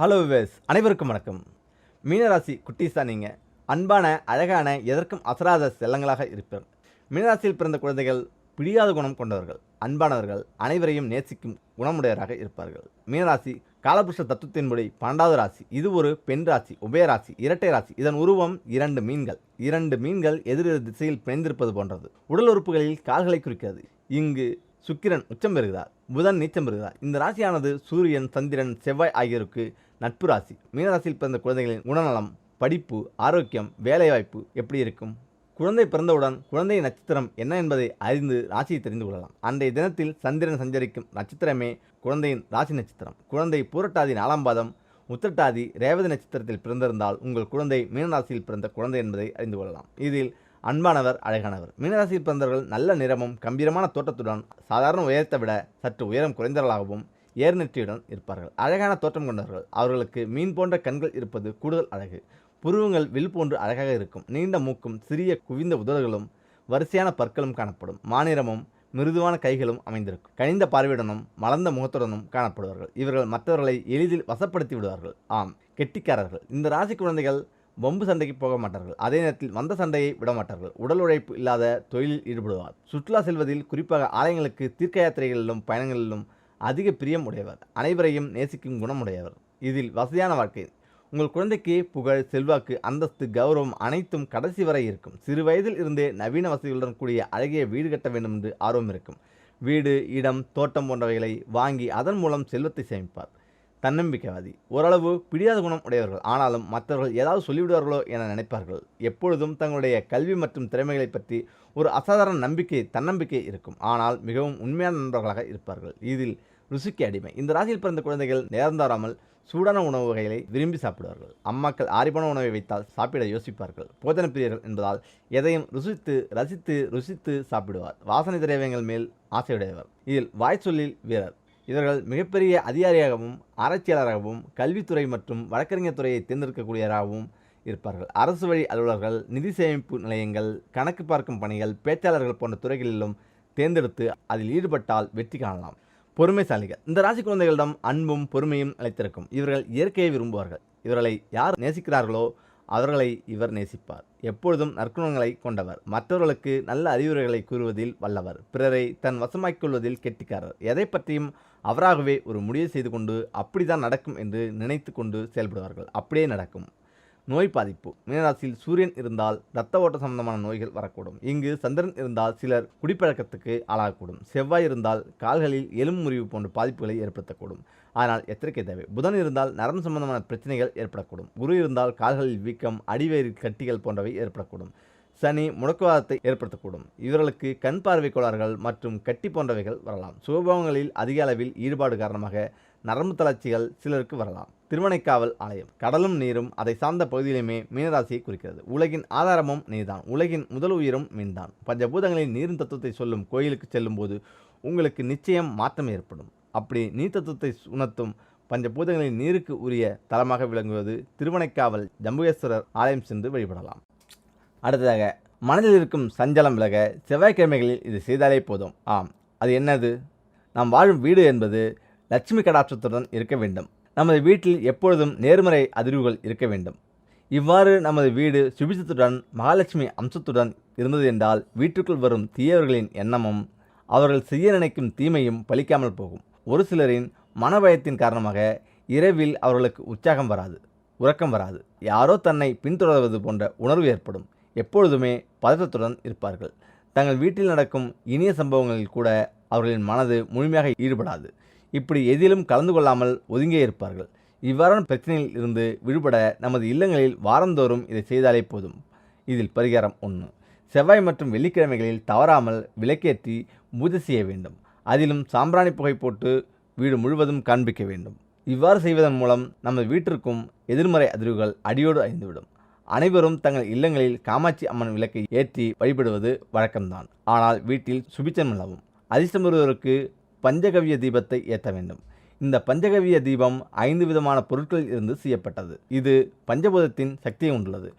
Hello ways அனைவருக்கும் வணக்கம். மீனராசி குட்டீஸா நீங்கள் அன்பான அழகான எதற்கும் அசராத செல்லங்களாக இருப்பர் மீனராசியில் பிறந்த குழந்தைகள் பிடியாத குணம் கொண்டவர்கள். அன்பானவர்கள் அனைவரையும் நேசிக்கும் குணமுடையவராக இருப்பார்கள். மீனராசி காலபுருஷ தத்துவத்தின்படி பன்னெண்டாவது ராசி. இது ஒரு பெண் ராசி உபயராசி இரட்டை ராசி. இதன் உருவம் இரண்டு மீன்கள். இரண்டு மீன்கள் எதிரெதிர் திசையில் பிணைந்திருப்பது போன்றது. உடல் உறுப்புகளில் கால்களை குறிக்கிறது. இங்கு சுக்கிரன் உச்சம் பெறுகிறார். புதன் நீச்சம் பெறுகிறார். இந்த ராசியானது சூரியன் சந்திரன் செவ்வாய் ஆகியோருக்கு நட்பு ராசி மீனராசியில் பிறந்த குழந்தைகளின் குணநலம் படிப்பு ஆரோக்கியம் வேலைவாய்ப்பு எப்படி இருக்கும்? குழந்தை பிறந்தவுடன் குழந்தை நட்சத்திரம் என்ன என்பதை அறிந்து ராசியை தெரிந்து கொள்ளலாம். அன்றைய தினத்தில் சந்திரன் சஞ்சரிக்கும் நட்சத்திரமே குழந்தையின் ராசி நட்சத்திரம். குழந்தை பூரட்டாதி நாலாம் பாதம் உத்திரட்டாதி ரேவதி நட்சத்திரத்தில் பிறந்திருந்தால் உங்கள் குழந்தை மீனராசியில் பிறந்த குழந்தை என்பதை அறிந்து கொள்ளலாம். இதில் அன்பானவர் அழகானவர். மீனராசியில் பிறந்தவர்கள் நல்ல நிறமும் கம்பீரமான தோட்டத்துடன் சாதாரண உயரத்தை விட சற்று உயரம் குறைந்தவர்களாகவும் ஏர்நெற்றியுடன் இருப்பார்கள். அழகான தோற்றம் கொண்டவர்கள். அவர்களுக்கு மீன் போன்ற கண்கள் இருப்பது கூடுதல் அழகு. புருவங்கள் வில் போன்று அழகாக இருக்கும். நீண்ட மூக்கும் சிறிய குவிந்த உதடுகளும் வரிசையான பற்களும் காணப்படும். மாநிறமும் மிருதுவான கைகளும் அமைந்திருக்கும். கனிந்த பார்வையுடனும் மலர்ந்த முகத்துடனும் காணப்படுவார்கள். இவர்கள் மற்றவர்களை எளிதில் வசப்படுத்தி விடுவார்கள். ஆம் கெட்டிக்காரர்கள். இந்த ராசி குழந்தைகள் வம்பு சண்டைக்கு போக மாட்டார்கள். அதே நேரத்தில் வந்த சண்டையை விட மாட்டார்கள். உடல் உழைப்பு இல்லாத தொழிலில் ஈடுபடுவார். சுற்றுலா செல்வதில் குறிப்பாக ஆலயங்களுக்கு தீர்க்க யாத்திரைகளிலும் பயணங்களிலும் அதிக பிரியம் உடையவர். அனைவரையும் நேசிக்கும் குணமுடையவர். இதில் வசதியான வாழ்க்கை. உங்கள் குழந்தைக்கு புகழ் செல்வாக்கு அந்தஸ்து கௌரவம் அனைத்தும் கடைசி வரை இருக்கும். சிறு வயதில் இருந்தே நவீன வசதிகளுடன் கூடிய அழகிய வீடு கட்ட வேண்டும் என்று ஆர்வம் இருக்கும். வீடு இடம் தோட்டம் போன்றவைகளை வாங்கி அதன் மூலம் செல்வத்தை சேமிப்பார். தன்னம்பிக்கைவாதி. ஓரளவு பிடியாத குணம் உடையவர்கள். ஆனாலும் மற்றவர்கள் ஏதாவது சொல்லிவிடுவார்களோ என நினைப்பார்கள். எப்பொழுதும் தங்களுடைய கல்வி மற்றும் திறமைகளை பற்றி ஒரு அசாதாரண நம்பிக்கை தன்னம்பிக்கை இருக்கும். ஆனால் மிகவும் உண்மையான நண்பர்களாக இருப்பார்கள். இதில் ருசிக்கு அடிமை. இந்த ராசியில் பிறந்த குழந்தைகள் நேர்ந்தாராமல் சூடான உணவு வகைகளை விரும்பி சாப்பிடுவார்கள். அம்மாக்கள் ஆரிப்பான உணவை வைத்தால் சாப்பிட யோசிப்பார்கள். போதன பிரியர்கள் என்பதால் எதையும் ருசித்து ரசித்து ருசித்து சாப்பிடுவார். வாசனை திரவியங்கள் மேல் ஆசையுடையவர். இதில் வாய்ச்சொல்லில் வீரர். இவர்கள் மிகப்பெரிய அதிகாரியாகவும் ஆராய்ச்சியாளராகவும் கல்வித்துறை மற்றும் வழக்கறிஞர் துறையை தேர்ந்தெடுக்கக்கூடியவராகவும் இருப்பார்கள். அரசு வழி அலுவலர்கள் நிதி சேமிப்பு நிலையங்கள் கணக்கு பார்க்கும் பணிகள் பேச்சாளர்கள் போன்ற துறைகளிலும் தேர்ந்தெடுத்து அதில் ஈடுபட்டால் வெற்றி காணலாம். பொறுமைசாலிகள். இந்த ராசி குழந்தைகளிடம் அன்பும் பொறுமையும் அழைத்திருக்கும் இவர்கள் இயற்கையை விரும்புவார்கள். இவர்களை யார் நேசிக்கிறார்களோ அவர்களை இவர் நேசிப்பார். எப்பொழுதும் நற்குணங்களை கொண்டவர். மற்றவர்களுக்கு நல்ல அறிவுரைகளை கூறுவதில் வல்லவர். பிறரை தன் வசமாக்கிக் கொள்வதில் கெட்டிக்காரர். எதை பற்றியும் அவராகவே ஒரு முடிவு செய்து கொண்டு அப்படி தான் நடக்கும் என்று நினைத்து கொண்டு செயல்படுவார்கள். அப்படியே நடக்கும். நோய் பாதிப்பு. மீனராசியில் சூரியன் இருந்தால் இரத்த ஓட்ட சம்பந்தமான நோய்கள் வரக்கூடும். இங்கு சந்திரன் இருந்தால் சிலர் குடிப்பழக்கத்துக்கு ஆளாகக்கூடும். செவ்வாய் இருந்தால் கால்களில் எலும்பு முறிவு போன்ற பாதிப்புகளை ஏற்படுத்தக்கூடும். ஆனால் எச்சரிக்கை தேவை. புதன் இருந்தால் நரம்பு சம்பந்தமான பிரச்சனைகள் ஏற்படக்கூடும். குரு இருந்தால் கால்களில் வீக்கம் அடிவயிறு கட்டிகள் போன்றவை ஏற்படக்கூடும். சனி முடக்குவாதத்தை ஏற்படுத்தக்கூடும். இவர்களுக்கு கண் பார்வை கோளாறுகள் மற்றும் கட்டி போன்றவைகள் வரலாம். சுகபோகங்களில் அதிக அளவில் ஈடுபாடு காரணமாக நரம்பு தளர்ச்சிகள் சிலருக்கு வரலாம். திருவனைக்காவல் ஆலயம். கடலும் நீரும் அதை சார்ந்த பகுதியிலுமே மீனராசியை குறிக்கிறது. உலகின் ஆதாரமும் நீர்தான். உலகின் முதல் உயிரும் மீன்தான். பஞ்சபூதங்களின் நீரின் தத்துவத்தை சொல்லும் கோயிலுக்கு செல்லும்போது உங்களுக்கு நிச்சயம் மாற்றம் ஏற்படும். அப்படி நீர் தத்துவத்தை உணர்த்தும் பஞ்சபூதங்களின் நீருக்கு உரிய தலமாக விளங்குவது திருவனைக்காவல் ஜம்புகேஸ்வரர் ஆலயம் சென்று வழிபடலாம். அடுத்ததாக மனதில் இருக்கும் சஞ்சலம் விலக செவ்வாய்க்கிழமைகளில் இது செய்தாலே போதும். ஆம் அது என்னது? நாம் வாழும் வீடு என்பது லட்சுமி கடாட்சத்துடன் இருக்க வேண்டும். நமது வீட்டில் எப்பொழுதும் நேர்மறை அதிர்வுகள் இருக்க வேண்டும். இவ்வாறு நமது வீடு சுபிச்சத்துடன் மகாலட்சுமி அம்சத்துடன் இருந்தது என்றால் வீட்டுக்குள் வரும் தீயவர்களின் எண்ணமும் அவர்கள் செய்ய நினைக்கும் தீமையும் பலிக்காமல் போகும். ஒரு சிலரின் மனபயத்தின் காரணமாக இரவில் அவர்களுக்கு உற்சாகம் வராது உறக்கம் வராது. யாரோ தன்னை பின்தொடர்வது போன்ற உணர்வு ஏற்படும். எப்பொழுதுமே பதற்றத்துடன் இருப்பார்கள். தங்கள் வீட்டில் நடக்கும் இனிய சம்பவங்களில் கூட அவர்களின் மனது முழுமையாக ஈடுபடாது. இப்படி எதிலும் கலந்து கொள்ளாமல் ஒதுங்கியே இருப்பார்கள். இவ்வாறான பிரச்சனையில் இருந்து விடுபட நமது இல்லங்களில் வாரந்தோறும் இதை செய்தாலே போதும். இதில் பரிகாரம் ஒன்று. செவ்வாய் மற்றும் வெள்ளிக்கிழமைகளில் தவறாமல் விளக்கேற்றி பூஜை செய்ய வேண்டும். அதிலும் சாம்பிராணி புகை போட்டு வீடு முழுவதும் காண்பிக்க வேண்டும். இவ்வாறு செய்வதன் மூலம் நமது வீட்டிற்கும் எதிர்மறை அதிர்வுகள் அடியோடு அழிந்துவிடும். அனைவரும் தங்கள் இல்லங்களில் காமாட்சி அம்மன் விளக்கை ஏற்றி வழிபடுவது வழக்கம்தான். ஆனால் வீட்டில் சுபிச்சம் நிலவும். அதிர்ஷ்டம் வருவதற்கு பஞ்சகவிய தீபத்தை ஏற்ற வேண்டும். இந்த பஞ்சகவிய தீபம் ஐந்து விதமான பொருட்களில் இருந்து செய்யப்பட்டது. இது பஞ்சபூதத்தின் சக்தியை கொண்டுள்ளது.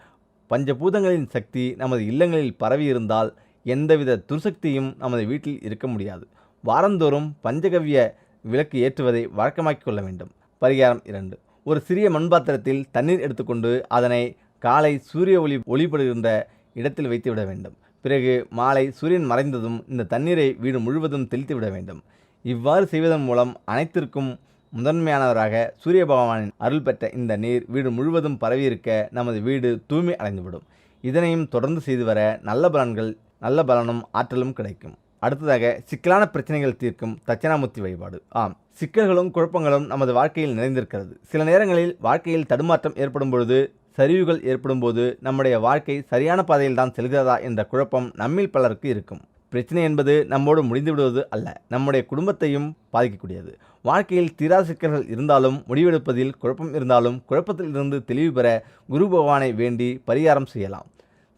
பஞ்சபூதங்களின் சக்தி நமது இல்லங்களில் பரவி இருந்தால் எந்தவித துர்சக்தியும் நமது வீட்டில் இருக்க முடியாது. வாரந்தோறும் பஞ்சகவ்ய விளக்கு ஏற்றுவதை வழக்கமாக்கிக் கொள்ள வேண்டும். பரிகாரம் இரண்டு. ஒரு சிறிய மண்பாத்திரத்தில் தண்ணீர் எடுத்துக்கொண்டு அதனை காலை சூரிய ஒளி ஒளிபடுகின்ற இடத்தில் வைத்துவிட வேண்டும். பிறகு மாலை சூரியன் மறைந்ததும் இந்த தண்ணீரை வீடு முழுவதும் தெளித்து விட வேண்டும். இவ்வாறு செய்வதன் மூலம் அனைத்திற்கும் முதன்மையானவராக சூரிய பகவானின் அருள் பெற்ற இந்த நீர் வீடு முழுவதும் பரவியிருக்க நமது வீடு தூய்மை அடைந்துவிடும். இதனையும் தொடர்ந்து செய்து வர நல்ல பலன்கள் நல்ல பலனும் ஆற்றலும் கிடைக்கும். அடுத்ததாக சிக்கலான பிரச்சனைகள் தீர்க்கும் தட்சிணாமூர்த்தி வழிபாடு. ஆம் சிக்கல்களும் குழப்பங்களும் நமது வாழ்க்கையில் நிறைந்திருக்கிறது. சில நேரங்களில் வாழ்க்கையில் தடுமாற்றம் ஏற்படும் பொழுது சரிவுகள் ஏற்படும்போது நம்முடைய வாழ்க்கை சரியான பாதையில் தான் செல்கிறதா என்ற குழப்பம் நம்மில் பலருக்கு இருக்கும். பிரச்சனை என்பது நம்மோடு முடிந்து விடுவது அல்ல நம்முடைய குடும்பத்தையும் பாதிக்கக்கூடியது. வாழ்க்கையில் தீரா சிக்கல்கள் இருந்தாலும் முடிவெடுப்பதில் குழப்பம் இருந்தாலும் குழப்பத்தில் இருந்து தெளிவு பெற குரு பகவானை வேண்டி பரிகாரம் செய்யலாம்.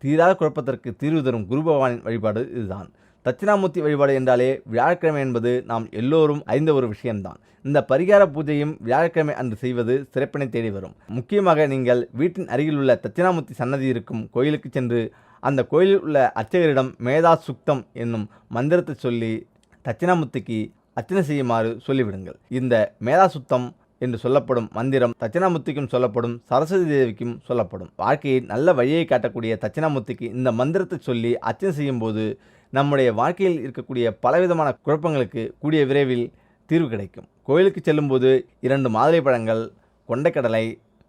தீரா குழப்பத்திற்கு தீர்வு தரும் குரு பகவானின் வழிபாடு இதுதான். தட்சிணாமூர்த்தி வழிபாடு என்றாலே வியாழக்கிழமை என்பது நாம் எல்லோரும் அறிந்த ஒரு விஷயம்தான். இந்த பரிகார பூஜையும் வியாழக்கிழமை அன்று செய்வது சிறப்பினை தேடி வரும். முக்கியமாக நீங்கள் வீட்டின் அருகில் உள்ள தட்சிணாமூர்த்தி சன்னதி இருக்கும் கோயிலுக்கு சென்று அந்த கோயிலில் உள்ள அர்ச்சகரிடம் மேதா சுக்தம் என்னும் மந்திரத்தை சொல்லி தட்சிணாமூர்த்திக்கு அர்ச்சனை செய்யுமாறு சொல்லிவிடுங்கள். இந்த மேதா சுத்தம் என்று சொல்லப்படும் மந்திரம் தட்சிணாமூர்த்திக்கும் சொல்லப்படும் சரஸ்வதி தேவிக்கும் சொல்லப்படும். வாழ்க்கையில் நல்ல வழியை காட்டக்கூடிய தட்சிணாமூர்த்திக்கு இந்த மந்திரத்தை சொல்லி அர்ச்சனை செய்யும்போது நம்முடைய வாழ்க்கையில் இருக்கக்கூடிய பலவிதமான குழப்பங்களுக்கு கூடிய விரைவில் தீர்வு கிடைக்கும். கோயிலுக்கு செல்லும்போது இரண்டு மாதுளை பழங்கள் கொண்டைக்கடலை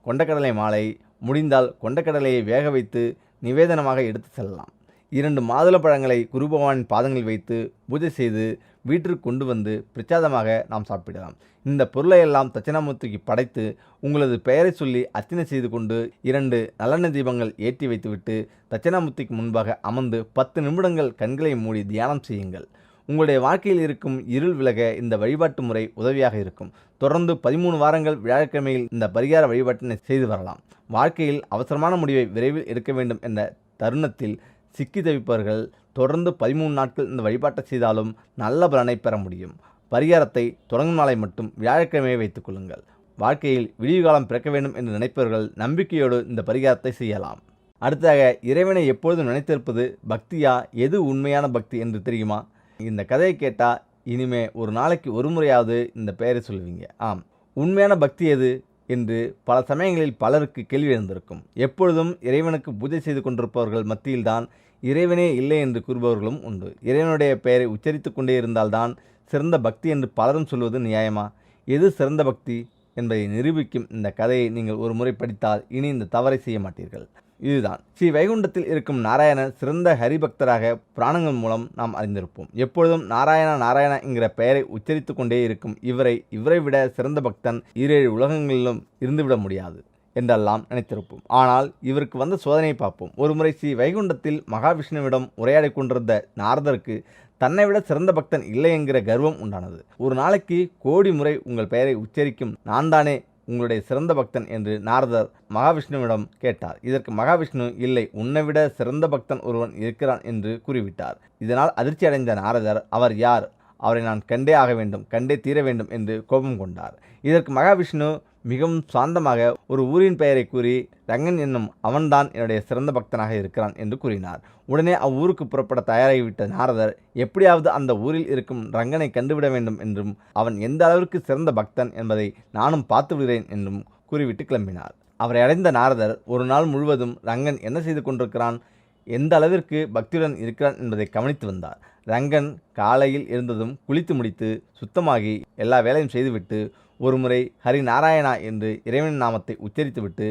கொண்டைக்கடலை மாலை முடிந்தால் கொண்டைக்கடலையை வேக வைத்து நிவேதனமாக எடுத்து செல்லலாம். இரண்டு மாதுளை பழங்களை குரு பாதங்களில் வைத்து பூஜை செய்து வீட்டிற்கு கொண்டு வந்து பிரச்சாதமாக நாம் சாப்பிடலாம். இந்த பொருளை எல்லாம் தட்சிணாமூர்த்திக்கு படைத்து உங்களது பெயரை சொல்லி அர்ச்சனை செய்து கொண்டு இரண்டு நல்லெண்ணெய் தீபங்கள் ஏற்றி வைத்துவிட்டு தட்சிணாமூர்த்திக்கு முன்பாக அமர்ந்து பத்து நிமிடங்கள் கண்களை மூடி தியானம் செய்யுங்கள். உங்களுடைய வாழ்க்கையில் இருக்கும் இருள் விலக இந்த வழிபாட்டு முறை உதவியாக இருக்கும். தொடர்ந்து பதிமூணு வாரங்கள் வியாழக்கிழமையில் இந்த பரிகார வழிபாட்டினை செய்து வரலாம். வாழ்க்கையில் அவசரமான முடிவை விரைவில் எடுக்க வேண்டும் என்ற தருணத்தில் சிக்கி தவிப்பவர்கள் தொடர்ந்து பதிமூணு நாட்கள் இந்த வழிபாட்டை செய்தாலும் நல்ல பலனை பெற முடியும். பரிகாரத்தை தொடங்கும் நாளை மட்டும் வியாழக்கிழமையை வைத்துக் கொள்ளுங்கள். வாழ்க்கையில் விடிவு காலம் பிறக்க வேண்டும் என்று நினைப்பவர்கள் நம்பிக்கையோடு இந்த பரிகாரத்தை செய்யலாம். அடுத்ததாக இறைவனை எப்பொழுதும் நினைத்திருப்பது பக்தியா? எது உண்மையான பக்தி என்று தெரியுமா? இந்த கதையை கேட்டால் இனிமே ஒரு நாளைக்கு ஒரு முறையாவது இந்த பெயரை சொல்லுவீங்க. ஆம். உண்மையான பக்தி எது? என்று பல சமயங்களில் பலருக்கு கேள்வி எழுந்திருக்கும். எப்பொழுதும் இறைவனுக்கு பூஜை செய்து கொண்டிருப்பவர்கள் மத்தியில்தான் இறைவனே இல்லை என்று கூறுபவர்களும் உண்டு. இறைவனுடைய பெயரை உச்சரித்து கொண்டே இருந்தால்தான் சிறந்த பக்தி என்று பலரும் சொல்வது நியாயமா? எது சிறந்த பக்தி என்பதை நிரூபிக்கும் இந்த கதையை நீங்கள் ஒரு முறை படித்தால் இனி இந்த தவறை செய்ய மாட்டீர்கள். இதுதான். ஸ்ரீ வைகுண்டத்தில் இருக்கும் நாராயணன் சிறந்த ஹரிபக்தராக புராணங்கள் மூலம் நாம் அறிந்திருப்போம். எப்பொழுதும் நாராயணா நாராயணா என்கிற பெயரை உச்சரித்து கொண்டே இருக்கும் இவரை இவரை விட சிறந்த பக்தன் ஈரேழு உலகங்களிலும் இருந்துவிட முடியாது என்றெல்லாம் நினைத்திருப்போம். ஆனால் இவருக்கு வந்த சோதனையை பார்ப்போம். ஒருமுறை ஸ்ரீ வைகுண்டத்தில் மகாவிஷ்ணுவிடம் உரையாடி கொண்டிருந்த நாரதருக்கு தன்னை விட சிறந்த பக்தன் இல்லை என்கிற கர்வம் உண்டானது. ஒரு நாளைக்கு கோடி முறை உங்கள் பெயரை உச்சரிக்கும் நான் தானே உங்களுடைய சிறந்த பக்தன் என்று நாரதர் மகாவிஷ்ணுவிடம் கேட்டார். இதற்கு மகாவிஷ்ணு இல்லை உன்னை விட சிறந்த பக்தன் ஒருவன் இருக்கிறான் என்று கூறிவிட்டார். இதனால் அதிர்ச்சி அடைந்த நாரதர் அவர் யார்? அவரை நான் கண்டே ஆக வேண்டும் கண்டே தீர வேண்டும் என்று கோபம் கொண்டார். இதற்கு மகாவிஷ்ணு மிகவும் சாந்தமாக ஒரு ஊரின் பெயரை கூறி ரங்கன் என்னும் அவன்தான் என்னுடைய சிறந்த பக்தனாக இருக்கிறான் என்று கூறினார். உடனே அவ்வூருக்கு புறப்பட தயாராகிவிட்ட நாரதர் எப்படியாவது அந்த ஊரில் இருக்கும் ரங்கனை கண்டுவிட வேண்டும் என்றும் அவன் எந்த அளவிற்கு சிறந்த பக்தன் என்பதை நானும் பார்த்து விடுகிறேன் என்றும் கூறிவிட்டு கிளம்பினார். அவரை அடைந்த நாரதர் ஒரு நாள் முழுவதும் ரங்கன் என்ன செய்து கொண்டிருக்கிறான் எந்த அளவிற்கு பக்தியுடன் இருக்கிறான் என்பதை கவனித்து வந்தார். ரங்கன் காலையில் இருந்ததும் குளித்து முடித்து சுத்தமாகி எல்லா வேலையும் செய்துவிட்டு ஒருமுறை ஹரி நாராயணா என்று இறைவன் நாமத்தை உச்சரித்துவிட்டு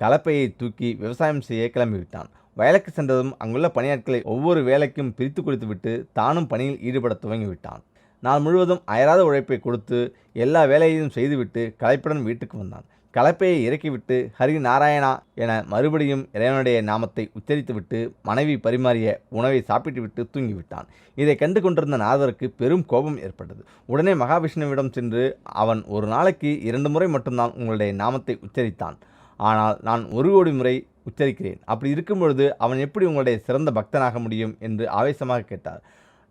கலப்பையை தூக்கி விவசாயம் செய்ய கிளம்பிவிட்டான். வயலுக்கு சென்றதும் அங்குள்ள பணியாட்களை ஒவ்வொரு வேலைக்கும் பிரித்து கொடுத்துவிட்டு தானும் பணியில் ஈடுபட துவங்கிவிட்டான். நாள் முழுவதும் அயராத உழைப்பை கொடுத்து எல்லா வேலையையும் செய்துவிட்டு கலைப்புடன் வீட்டுக்கு வந்தான். கலப்பையை இறக்கிவிட்டு ஹரி நாராயணா என மறுபடியும் இறைவனுடைய நாமத்தை உச்சரித்துவிட்டு மனைவி பரிமாறிய உணவை சாப்பிட்டுவிட்டு தூங்கிவிட்டான். இதை கண்டு கொண்டிருந்த நாதருக்கு பெரும் கோபம் ஏற்பட்டது. உடனே மகாவிஷ்ணுவிடம் சென்று அவன் ஒரு நாளைக்கு இரண்டு முறை மட்டும்தான் உங்களுடைய நாமத்தை உச்சரித்தான். ஆனால் நான் ஒரு கோடி முறை உச்சரிக்கிறேன். அப்படி இருக்கும் பொழுது அவன் எப்படி உங்களுடைய சிறந்த பக்தனாக முடியும்? என்று ஆவேசமாக கேட்டார்.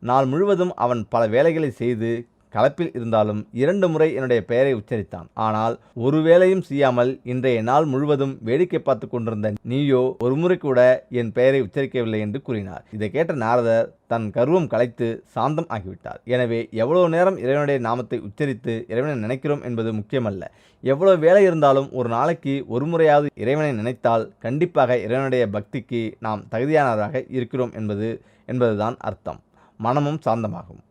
நாள் முழுவதும் அவன் பல வேலைகளை செய்து கலப்பில் இருந்தாலும் இரண்டு முறை என்னுடைய பெயரை உச்சரித்தான். ஆனால் ஒரு வேலையும் செய்யாமல் இன்றைய நாள் முழுவதும் வேடிக்கை பார்த்து கொண்டிருந்த நீயோ ஒரு முறை கூட என் பெயரை உச்சரிக்கவில்லை என்று கூறினார். இதை கேட்ட நாரதர் தன் கர்வம் கலைத்து சாந்தம் ஆகிவிட்டார். எனவே எவ்வளவு நேரம் இறைவனுடைய நாமத்தை உச்சரித்து இறைவனை நினைக்கிறோம் என்பது முக்கியமல்ல. எவ்வளவு வேலை இருந்தாலும் ஒரு நாளைக்கு ஒரு முறையாவது இறைவனை நினைத்தால் கண்டிப்பாக இறைவனுடைய பக்திக்கு நாம் தகுதியானவராக இருக்கிறோம் என்பது என்பதுதான் அர்த்தம். மனமும் சாந்தமாகும்.